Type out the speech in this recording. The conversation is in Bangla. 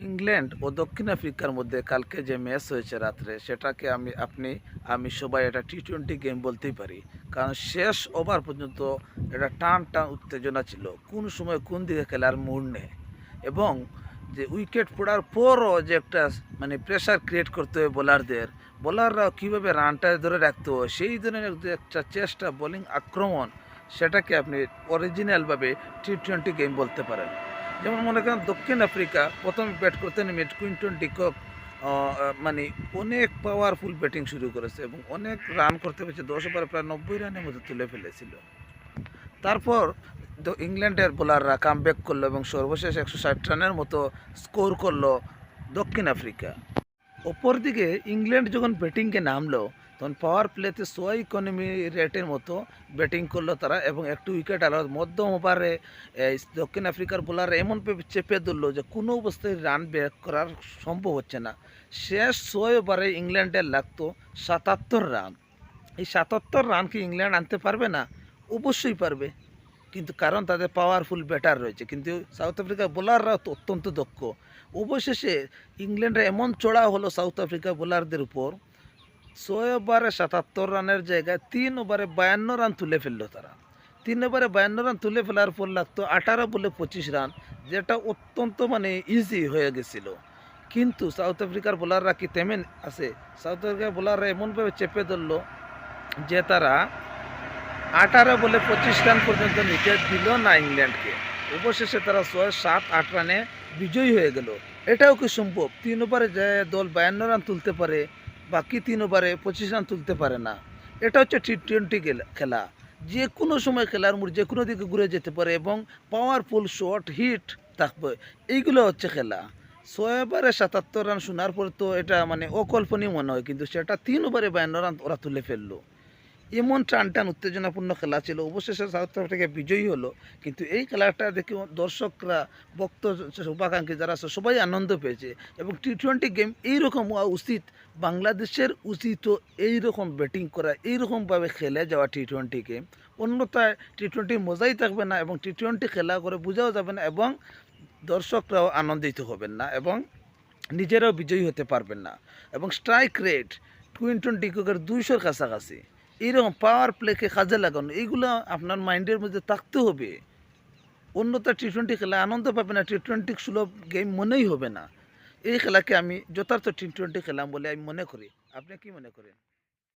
ইংল্যান্ড ও দক্ষিণ আফ্রিকার মধ্যে কালকে যে ম্যাচ হয়েছে রাত্রে, সেটাকে আমি, আপনি, আমি সবাই এটা টি টোয়েন্টি গেম বলতেই পারি। কারণ শেষ ওভার পর্যন্ত এটা টান টান উত্তেজনা ছিল। কোন সময় কোন দিকে খেলার মুড নেই। এবং যে উইকেট পড়ার পরও যে একটা মানে প্রেশার ক্রিয়েট করতে হবে বোলারদের বোলাররা কীভাবে রানটা ধরে রাখতে হয়, সেই ধরনের যে একটা চেষ্টা বোলিং আক্রমণ, সেটাকে আপনি অরিজিনালভাবে টি টোয়েন্টি গেম বলতে পারেন। যেমন মনে করেন দক্ষিণ আফ্রিকা প্রথমে ব্যাট করতে নেমে কুইন্টন ডিকক মানে অনেক পাওয়ারফুল ব্যাটিং শুরু করেছে এবং অনেক রান করতে পেরেছে। দশ ওভারে প্রায় নব্বই রানের মধ্যে তুলে ফেলেছিল। তারপর ইংল্যান্ডের বোলাররা কাম ব্যাক করল এবং সর্বশেষ একশো ষাট রানের মতো স্কোর করল দক্ষিণ আফ্রিকা। অপরদিকে ইংল্যান্ড যখন ব্যাটিংকে নামলো তখন পাওয়ার প্লেতে সোয়া ইকোনমি রেটের মতো ব্যাটিং করল তারা এবং একটু উইকেট আলো মধ্যম ওভারে দক্ষিণ আফ্রিকার বোলার এমন চেপে ধরলো যে কোনো অবস্থায় রান বের করার সম্ভব হচ্ছে না। শেষ ছয় ওভারে ইংল্যান্ডের লাগতো সাতাত্তর রান এই সাতাত্তর রান কি ইংল্যান্ড আনতে পারবে না? অবশ্যই পারবে। কিন্তু কারণ তাদের পাওয়ারফুল ব্যাটার রয়েছে। কিন্তু সাউথ আফ্রিকার বোলাররাও তো অত্যন্ত দক্ষ। অবশেষে ইংল্যান্ডের এমন চড়া হলো সাউথ আফ্রিকা বোলারদের উপর ছয় ওভারে সাতাত্তর রানের জায়গায় তিন ওভারে বায়ান্ন রান তুলে ফেলল তারা। তিন ওভারে বায়ান্ন রান তুলে ফেলার পর লাগতো আঠারো বলে পঁচিশ রান, যেটা অত্যন্ত মানে ইজি হয়ে গেছিল। কিন্তু সাউথ আফ্রিকার বোলাররা কি তেমন আছে? সাউথ আফ্রিকার বোলাররা এমনভাবে চেপে ধরলো যে তারা আঠারো বলে পঁচিশ রান পর্যন্ত নিতে দিল না ইংল্যান্ডকে। অবশেষে তারা ছয়, সাত, আট রানে বিজয়ী হয়ে গেল। এটাও কি সম্ভব? তিন ওভারে যে দল বায়ান্ন রান তুলতে পারে বাকি তিন ওভারে পঁচিশ রান তুলতে পারে না। এটা হচ্ছে টি টোয়েন্টি খেলা। যে কোনো সময় খেলার মুড, যে কোনো দিকে ঘুরে যেতে পারে এবং পাওয়ারফুল শট হিট থাকবে। এইগুলো হচ্ছে খেলা। ছয় ওভারে সাতাত্তর রান শোনার পর তো এটা মানে অকল্পনীয় মনে হয়, কিন্তু সেটা তিন ওভারে বায়ান্ন রান ওরা তুলে ফেলল। এমন টান টান উত্তেজনাপূর্ণ খেলা ছিল। অবশেষে সাউথ আফ্রিকা বিজয়ী হলো। কিন্তু এই খেলাটা দেখে দর্শকরা, ভক্ত শুভাকাঙ্ক্ষী যারা আছে, সবাই আনন্দ পেয়েছে। এবং টি টোয়েন্টি গেম এইরকম হওয়া উচিত। বাংলাদেশের উচিত এইরকম ব্যাটিং করা, এইরকমভাবে খেলে যাওয়া টি টোয়েন্টি গেম। অন্যথায় টি টোয়েন্টি মজাই থাকবে না এবং টি টোয়েন্টি খেলা করে বোঝাও যাবে না এবং দর্শকরাও আনন্দিত হবেন না এবং নিজেরাও বিজয়ী হতে পারবেন না। এবং স্ট্রাইক রেট টুইন্টন ডিককের দুইশোর কাছাকাছি। এইরকম পাওয়ার প্লেকে কাজে লাগানো এইগুলো আপনার মাইন্ডের মধ্যে থাকতে হবে। অন্যতা টি টোয়েন্টি খেলা আনন্দ পাবে না টি টোয়েন্টি সুলভ গেম মনেই হবে না। এই খেলাকে আমি যথার্থ টি টোয়েন্টি খেলাম বলে আমি মনে করি। আপনি কি মনে করেন?